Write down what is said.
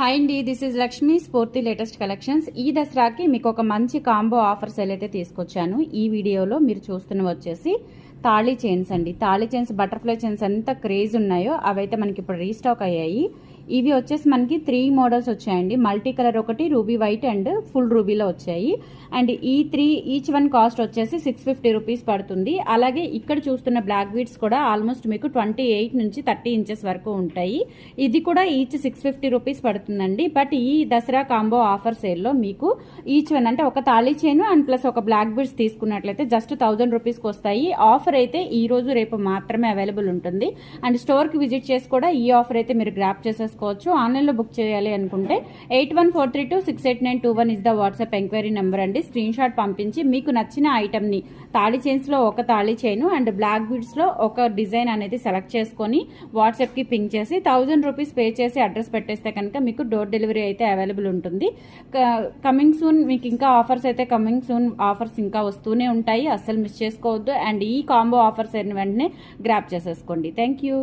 Hi అండి this is Lakshmi స్ఫూర్తి latest collections ఈ దసరాకి మీకు ఒక మంచి కాంబో ఆఫర్ సేల్ అయితే తీసుకొచ్చాను ఈ వీడియోలో మీరు చూస్తున్న వచ్చేసి తాళీ చైన్స్ అండి. తాళీ చైన్స్ బటర్ఫ్లై చైన్స్ ఎంత క్రేజ్ ఉన్నాయో అవైతే మనకి ఇప్పుడు రీస్టాక్ అయ్యాయి. ఇవి వచ్చేసి మనకి త్రీ మోడల్స్ వచ్చాయండి. మల్టీ కలర్ ఒకటి రూబీ వైట్ అండ్ ఫుల్ రూబీలో వచ్చాయి. అండ్ ఈ త్రీ ఈచ్ వన్ కాస్ట్ వచ్చేసి సిక్స్ ఫిఫ్టీ రూపీస్ పడుతుంది. అలాగే ఇక్కడ చూస్తున్న బ్లాక్ బీడ్స్ కూడా ఆల్మోస్ట్ మీకు ట్వంటీ ఎయిట్ నుంచి థర్టీ ఇంచెస్ వరకు ఉంటాయి. ఇది కూడా ఈచ్ సిక్స్ ఫిఫ్టీ రూపీస్ పడుతుందండి. బట్ ఈ దసరా కాంబో ఆఫర్ సేల్లో మీకు ఈచ్ వన్ అంటే ఒక తాళీ చైన్ అండ్ ప్లస్ ఒక బ్లాక్ బీడ్స్ తీసుకున్నట్లయితే జస్ట్ థౌజండ్ రూపీస్కి వస్తాయి. ఆఫర్ అయితే ఈ రోజు రేపు మాత్రమే అవైలబుల్ ఉంటుంది. అండ్ స్టోర్కి విజిట్ చేసి కూడా ఈ ఆఫర్ అయితే మీరు గ్రాప్ చేసుకోవచ్చు ఆన్లైన్లో బుక్ చేయాలి అనుకుంటే eight one four three two six eight nine two one is the WhatsApp enquiry number అండి. స్క్రీన్ షాట్ పంపించి మీకు నచ్చిన ఐటమ్ని తాళీ చైన్స్లో ఒక తాళీ చైన్ అండ్ బ్లాక్ బీడ్స్లో ఒక డిజైన్ అనేది సెలెక్ట్ చేసుకొని వాట్సాప్కి పింక్ చేసి థౌజండ్ రూపీస్ పే చేసి అడ్రస్ పెట్టేస్తే కనుక మీకు డోర్ డెలివరీ అయితే అవైలబుల్ ఉంటుంది. కమింగ్ సూన్ మీకు ఇంకా ఆఫర్స్ అయితే కమింగ్ సూన్ ఆఫర్స్ ఇంకా వస్తూనే ఉంటాయి. అస్సలు మిస్ చేసుకోవద్దు. అండ్ ఈ కాంబో ఆఫర్స్ అయిన వెంటనే గ్రాప్ చేసేసుకోండి. Thank you